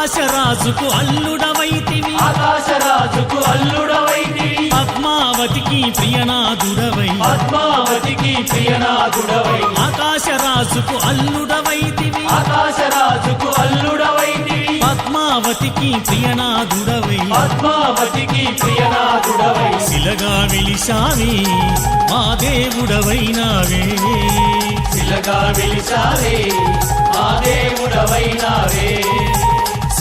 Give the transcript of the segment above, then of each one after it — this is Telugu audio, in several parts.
ఆకాశరాజుకు అల్లుడవైతివి. ఆకాశరాజుకు అల్లుడవైతివి పద్మావతికి ప్రియనాథుడవై. పద్మావతికి ప్రియనాథుడవై. ఆకాశరాజుకు అల్లుడవైతివి. ఆకాశరాజుకు అల్లుడవైతివి పద్మావతికి ప్రియనాథుడవై. పద్మావతికి ప్రియనాథుడవై. శిలగా విలిసావే మా దేవుడవైనావే. శిలగా వెలిసావే ఆ దేవుడవైనావే.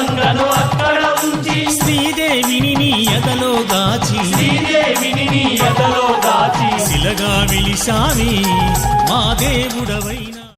మంగను అక్కడ ఉంచి. శ్రీదేవిని నీ ఎదలో దాచి. శ్రీదేవిని నీ ఎదలో దాచి. శిలగా విలిసావే మా దేవుడవైన